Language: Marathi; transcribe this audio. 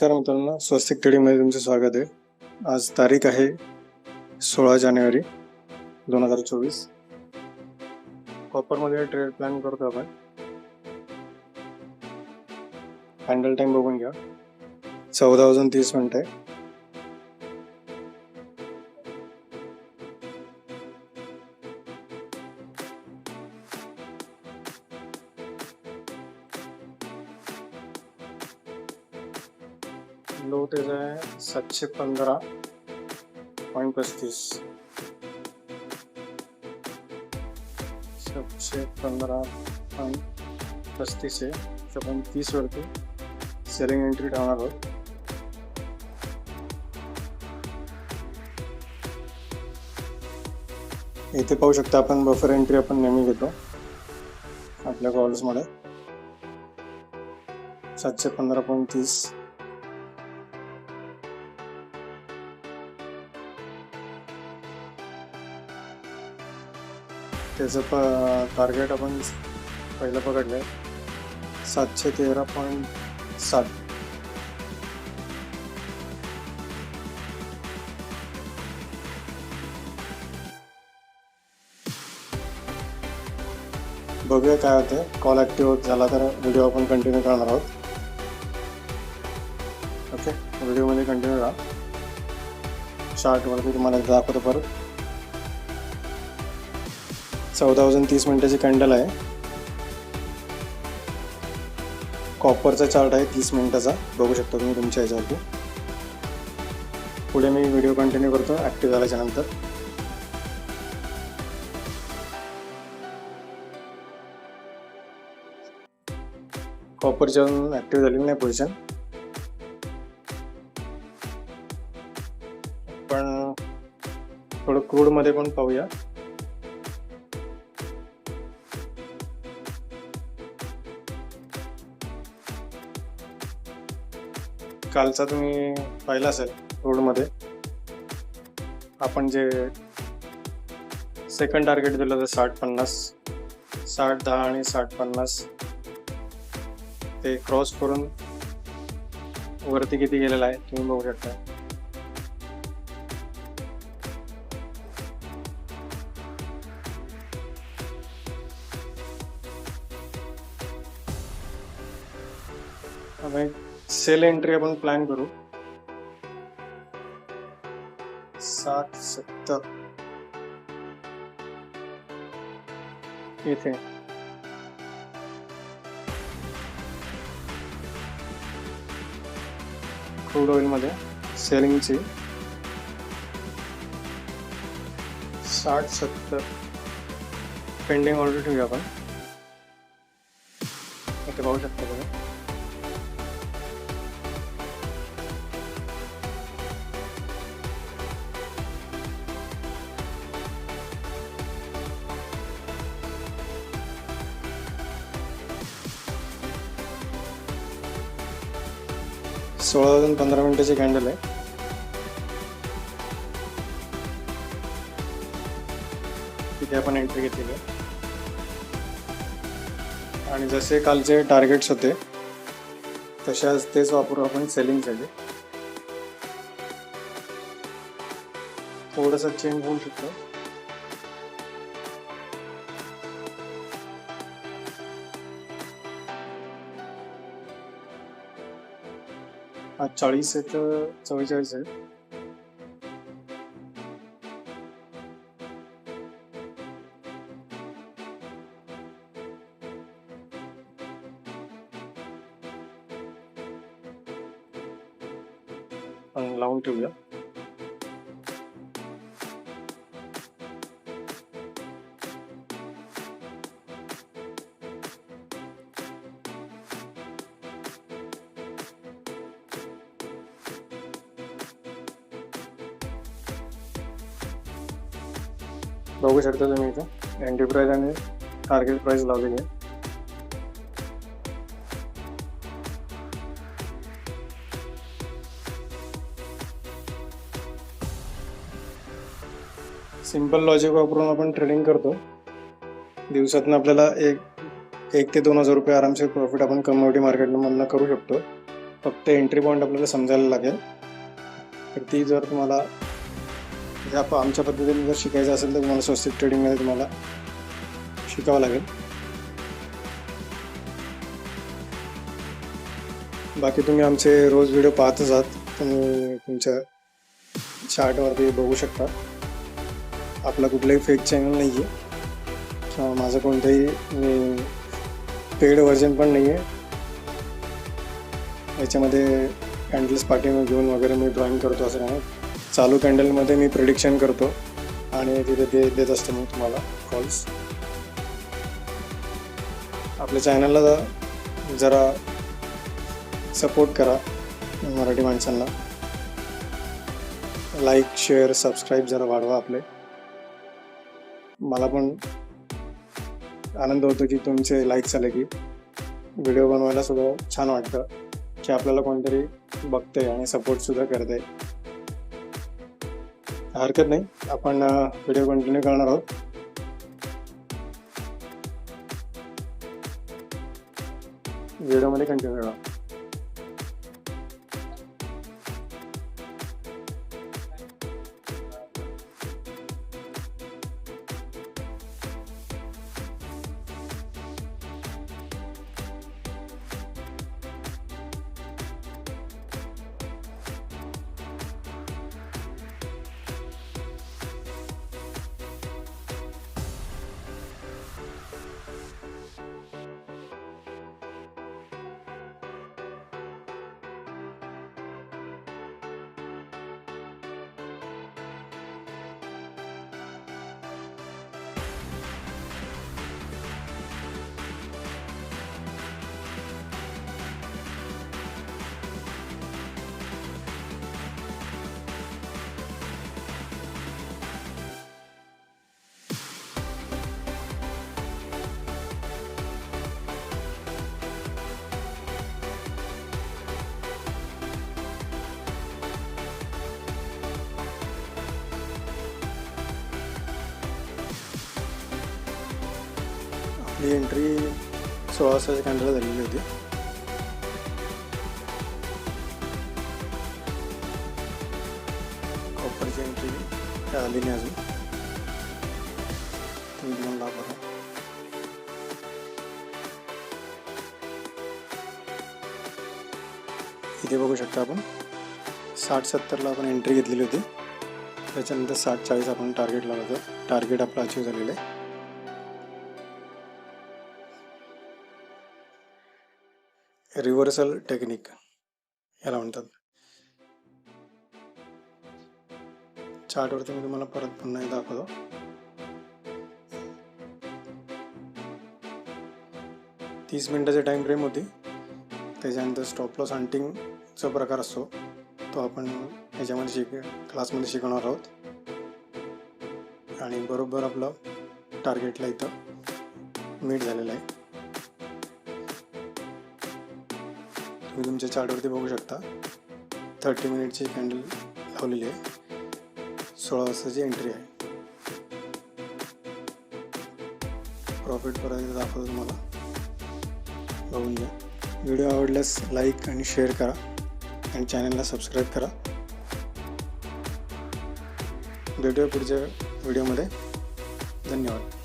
नमस्कार मित्रांनो स्वस्तिक ट्रेडिंगमध्ये तुमचं स्वागत आहे. आज तारीख आहे सोळा जानेवारी दोन हजार चोवीस. कॉपरमध्ये ट्रेड प्लॅन करतो आपण. हँडल टाईम बघून घ्या. चौदा वाजून तीस मिनिटं आहे. सातशे पंधरा पॉईंट पस्तीस. सातशे पंधरा पॉईंट पस्तीस आहे. तर आपण तीस वरती सेलिंग एंट्री ठेवणार आहोत. इथे पाहू शकता आपण बफर एंट्री आपण नेहमी घेतो. आपल्या कॉल्समध्ये सातशे पंधरा पॉईंट तीस. त्याचं प टार्गेट आपण पहिलं पकडलं आहे सातशे तेरा पॉईंट सात. बघूया काय होतं कॉल ॲक्टिव्ह झाला तर व्हिडिओ आपण कंटिन्यू करणार आहोत. ओके व्हिडिओमध्ये कंटिन्यू राहा. शार्टवरती तुम्हाला दाखवतो परत. चौदा वाजून तीस मिनिटाची कॅन्डल आहे. कॉपरचा चार्ट आहे तीस मिनिटाचा. बघू शकता तुम्ही तुमच्या ह्याच्यावरती पुढे मी व्हिडिओ कंटिन्यू करतो ॲक्टिव्ह झाल्याच्यानंतर. कॉपरच्या ॲक्टिव्ह झालेली नाही पोझिशन. पण थोडं क्रूडमध्ये पण पाहूया. कालचा तुम्ही पाहिला असेल रोडमध्ये आपण जे सेकंड टार्गेट दिलं होतं साठ पन्नास साठ दहा आणि साठ पन्नास ते क्रॉस करून वरती किती गेलेलं आहे तुम्ही बघू शकता. आता सेल एंट्री आपण प्लॅन करू. सात सत्तर. इथे. क्रूड ऑइलमध्ये सेलिंगची. साठ सत्तर. पेंडिंग ऑर्डर ठेवूया आपण. इथे पाहू शकता बघा सोळा वाजून पंधरा मिनिटाची कॅन्डल आहे. तिथे आपण एंट्री घेतलेली आहे. आणि जसे कालचे टार्गेट्स होते तशाच तेच वापरू आपण सेलिंगसाठी थोडंसं चेंज होऊ शकतं. चाळीस आहे तर चव्वेचाळीस आहे. लावून ठेवूया. बघू शकता तुम्ही इथे. एंट्री प्राईज आणि टार्गेट प्राईज लावलेली आहे. सिंपल लॉजिक वापरून आपण ट्रेडिंग करतो. दिवसातून आपल्याला एक एक ते दोन हजार रुपये आरामशीर प्रॉफिट आपण कमोडिटी मार्केटमधनं करू शकतो. फक्त एंट्री पॉईंट आपल्याला समजायला लागेल. तर ती जर तुम्हाला जर आप आमच्या पद्धतीने जर शिकायचं असेल तर तुम्हाला स्वस्तिक ट्रेडिंगमध्ये तुम्हाला शिकावं लागेल. बाकी तुम्ही आमचे रोज व्हिडिओ पाहतच आहात तुम्ही तुमच्या चार्टवरती बघू शकता. आपला कुठलाही फेक चॅनल नाही आहे किंवा माझं कोणतंही पेड व्हर्जन पण नाही आहे याच्यामध्ये कॅन्डल्स पाठीमागे घेऊन वगैरे मी ड्रॉइंग करतो असं नाही. चालू कॅन्डलमध्ये मी प्रिडिक्शन करतो आणि तिथे ते देत असतो मी तुम्हाला कॉल्स आपल्या चॅनलला जरा सपोर्ट करा मराठी माणसांना. लाईक शेअर सबस्क्राईब जरा वाढवा आपले. मला पण आनंद होतो की तुमचे लाईक्स आले की. व्हिडिओ बनवायला सुद्धा छान वाटतं की आपल्याला कोणतरी बघतंय आणि सपोर्ट सुद्धा करतंय. हरकत नाही. आपण व्हिडिओ कंटिन्यू करणार आहोत. व्हिडिओमध्ये कंटिन्यू करा. आपली एंट्री सोळा वाजताच्या झालेली होती. कॉपरची एंट्री काय आली नाही अजून. तुम्ही तुम्हाला लाभ इथे बघू शकता आपण. साठ सत्तरला आपण एंट्री घेतलेली होती. त्याच्यानंतर साठ चाळीस आपण टार्गेट लावलं होतं. टार्गेट आपलं अचीव झालेलं आहे. रिव्हर्सल टेक्निक याला म्हणतात. चार्टवरती मी तुम्हाला परत पुन्हा दाखवतो. तीस मिनिटाची टाइम फ्रेम होती. त्याच्यानंतर स्टॉप लॉस हंटिंगचा प्रकार असतो. तो आपण ह्याच्यामध्ये शिक क्लासमध्ये शिकवणार आहोत. आणि बरोबर आपलं टार्गेटला इथं मीट झालेलं आहे. तुम्ही तुमच्या चार्टवरती बघू शकता. थर्टी मिनिटची कॅन्डल लावलेली आहे. सोळा वाजताची एंट्री आहे. प्रॉफिट करायचं दाखवतो तुम्हाला. बघून घ्या. व्हिडिओ आवडल्यास लाईक आणि शेअर करा. आणि चॅनलला सबस्क्राईब करा. भेटूया पुढच्या व्हिडिओमध्ये धन्यवाद.